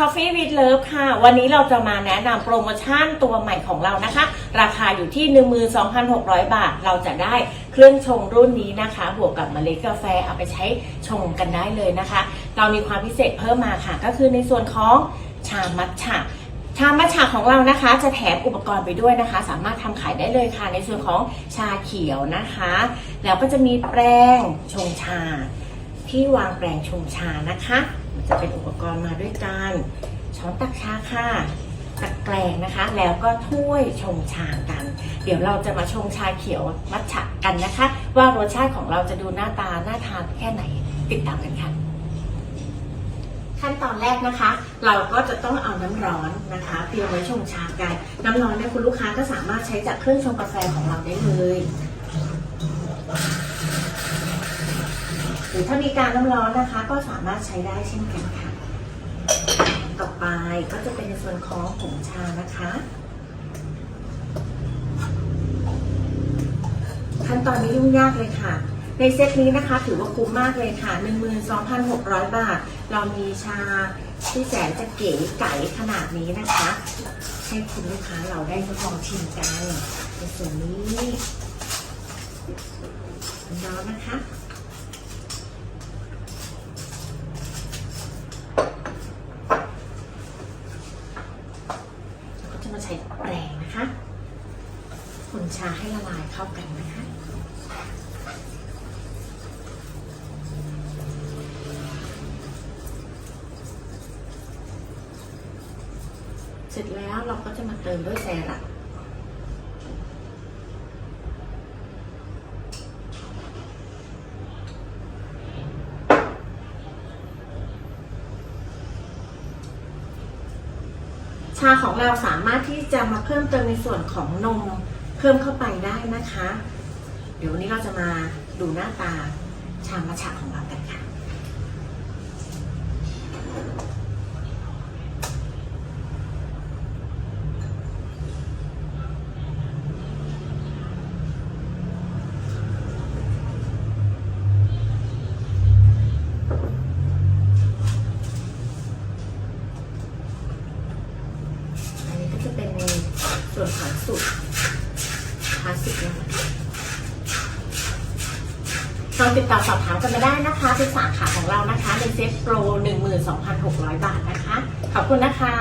Coffee with Love ค่ะ วันนี้เราจะมาแนะนำโปรโมชั่นตัวใหม่ของเรานะคะ ราคาอยู่ที่ 12,600 บาท เราจะได้เครื่องชงรุ่นนี้นะคะ บวกกับเมล็ดกาแฟเอาไปใช้ชงกันได้เลยนะคะ เรามีความพิเศษเพิ่มมาค่ะ ก็คือในส่วนของชามัทฉะชามัทฉะของเรานะคะ จะแถมอุปกรณ์ไปด้วยนะคะ สามารถทำขายได้เลยค่ะ ในส่วนของชาเขียวนะคะ แล้วก็จะมีแปรงชงชา ที่วางแปรงชงชานะคะ จะเป็นอุปกรณ์มาด้วยกันช้อนตักชาค่ะตะแกรงนะคะ แล้วก็ถ้วยชงชากัน เดี๋ยวเราจะมาชงชาเขียวมัทฉะกันนะคะ ว่ารสชาติของเราจะดูหน้าตาน่าทานแค่ไหนติดตามกันค่ะ ขั้นตอนแรกนะคะ เราก็จะต้องเอาน้ำร้อนนะคะเตรียมไว้ชงชากัน น้ำร้อนเนี่ยคุณลูกค้าก็สามารถใช้จากเครื่องชงกาแฟของเราได้เลย หรือถ้ามีการน้ำร้อนนะคะ ก็สามารถใช้ได้เช่นกันค่ะ ต่อไปก็จะเป็นในส่วนของผงชานะคะ ขั้นตอนนี้ยุ่งยากเลยค่ะ ในเซตนี้นะคะ ถือว่าคุ้มมากเลยค่ะ 12,600 บาท เรามีชาที่แสนจะเก๋ไก๋ขนาดนี้นะคะ ให้คุณลูกค้าเราได้ทดลองชิมกันในส่วนนี้ร้อนนะคะ ก็จะมาใช้ แปรงนะคะ คนชาให้ละลายเข้ากันนะคะเสร็จแล้วเราก็จะมาเติมด้วยแซรัป ชาของเราสามารถที่จะมาเพิ่มเติมในส่วนของนมเพิ่มเข้าไปได้นะคะ เดี๋ยววันนี้เราจะมาดูหน้าตาชามัชฉะของเรากันค่ะ อันนี้ก็จะเป็นใน ส่วนฐานสุดฐานสุดนะคะลองติดต่อสอบถามกันมาได้นะคะเป็นสาขาของเรานะคะในเซ็ตโปร 12,600 บาทนะคะ ขอบคุณนะคะ